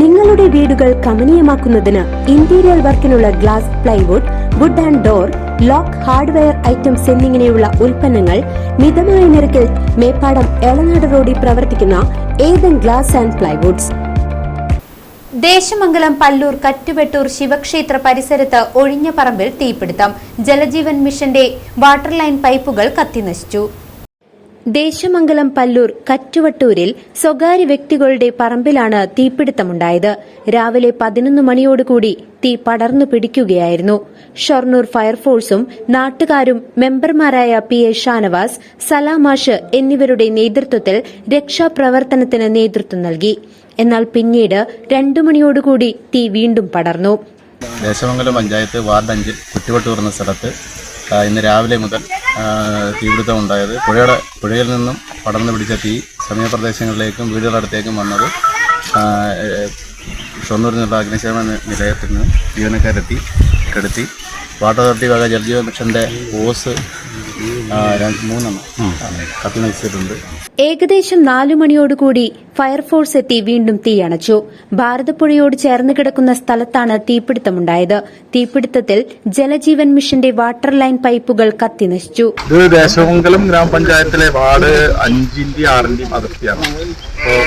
നിങ്ങളുടെ വീടുകൾ കമനീയമാക്കുന്നതിന് interior വർക്കിനുള്ള glass plywood wood and door lock hardware items എന്നിങ്ങനെയുള്ള ഉൽപ്പന്നങ്ങൾ മിതമായ നിരക്കിൽ മേപ്പാടം എളനാട് റോഡിൽ പ്രവർത്തിക്കുന്ന Ethan glass and plywoods Desamangalam Pallur Kattuvettur ശിവക്ഷേത്ര പരിസരത്ത് ഒഴിഞ്ഞ പറമ്പിൽ തീപിടുത്തം. ജലജീവൻ മിഷന്റെ വാട്ടർ ലൈൻ പൈപ്പുകൾ കത്തിനശിച്ചു. ദേശമംഗലം പല്ലൂർ കറ്റുവട്ടൂരിൽ സ്വകാര്യ വ്യക്തികളുടെ പറമ്പിലാണ് തീപിടുത്തമുണ്ടായത്. രാവിലെ പതിനൊന്ന് മണിയോടുകൂടി തീ പടർന്നു പിടിക്കുകയായിരുന്നു. ഷൊർണൂർ ഫയർഫോഴ്സും നാട്ടുകാരും മെമ്പർമാരായ പി എ ഷാനവാസ് സലാമാഷ് എന്നിവരുടെ നേതൃത്വത്തിൽ രക്ഷാപ്രവർത്തനത്തിന് നേതൃത്വം നൽകി. എന്നാൽ പിന്നീട് രണ്ടു മണിയോടുകൂടി തീ വീണ്ടും പടർന്നു. ദേശമംഗലം പഞ്ചായത്ത് വാർഡ് അഞ്ചിൽ കുറ്റുവട്ടൂർ എന്ന സ്ഥലത്ത് ഇന്ന് രാവിലെ മുതൽ തീപിടുത്തം ഉണ്ടായത്. പുഴയുടെ പുഴയിൽ നിന്നും പടർന്നു പിടിച്ച തീ സമീപപ്രദേശങ്ങളിലേക്കും വീടുകളടുത്തേക്കും വന്നത് ഷൊർണൂരിൽ നിന്നുള്ള അഗ്നിശമന നിലയത്തിൽ നിന്ന് ജീവനക്കാരെത്തി കെടുത്തി വാട്ടർ അതോറിറ്റി വക ജലജീവ മിഷന്റെ ഓസ് മൂന്നെണ്ണം കത്തി നശിച്ചിട്ടുണ്ട് ഏകദേശം നാലു മണിയോടുകൂടി ഫയർഫോഴ്സ് എത്തി വീണ്ടും തീയണച്ചു. ഭാരതപ്പുഴയോട് ചേർന്ന് കിടക്കുന്ന സ്ഥലത്താണ് തീപിടുത്തമുണ്ടായത്. തീപിടുത്തത്തിൽ ജലജീവൻ മിഷന്റെ വാട്ടർ ലൈൻ പൈപ്പുകൾ കത്തിനശിച്ചു ഇത് ദേശമംഗലം ഗ്രാമപഞ്ചായത്തിലെ വാർഡ് അഞ്ചിന്റെയും ആറിന്റെയും അതിർത്തിയാണ്. അപ്പോൾ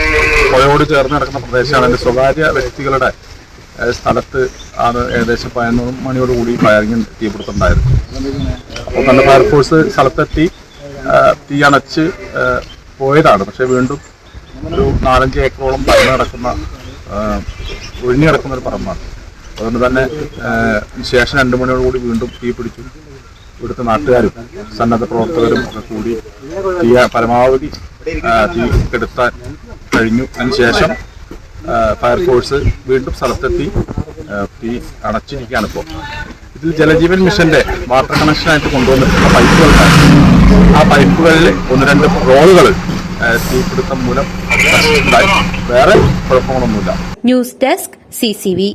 പുഴയോട് ചേർന്ന് കിടക്കുന്ന പ്രദേശമാണ്. സ്വകാര്യ വ്യക്തികളുടെ സ്ഥലത്ത് ആറ് ഏകദേശം പതിനൊന്ന് മണിയോടുകൂടി ഫയറിംഗ് തീപിടുത്തമുണ്ടായത് അപ്പോൾ തന്നെ ഫയർഫോഴ്സ് സ്ഥലത്തെത്തി തീ അണച്ച് പോയതാണ്. പക്ഷേ വീണ്ടും ഒരു നാലഞ്ച് ഏക്കറോളം പറമ്പ് കിടക്കുന്ന ഒഴിഞ്ഞു കിടക്കുന്ന ഒരു പറമ്പാണ്. അതുകൊണ്ട് തന്നെ ശേഷം രണ്ട് മണിയോടുകൂടി വീണ്ടും തീ പിടിച്ചു ഇവിടുത്തെ നാട്ടുകാരും സന്നദ്ധ പ്രവർത്തകരും ഒക്കെ കൂടി തീ പരമാവധി തീ കെടുത്താൻ കഴിഞ്ഞു. അതിനുശേഷം ഫയർഫോഴ്സ് വീണ്ടും സ്ഥലത്തെത്തി തീ അണച്ചിരിക്കുകയാണ് ഇപ്പോൾ ഇതിൽ ജലജീവൻ മിഷന്റെ വാട്ടർ കണക്ഷനായിട്ട് കൊണ്ടുവന്നിട്ടുള്ള പൈപ്പുകളുണ്ടായിരുന്നു ആ പൈപ്പുകളിൽ ഒന്ന് രണ്ട് റോളുകൾ തീപിടുത്തം മൂലം വേറെ കുഴപ്പങ്ങളൊന്നുമില്ല. News desk CCV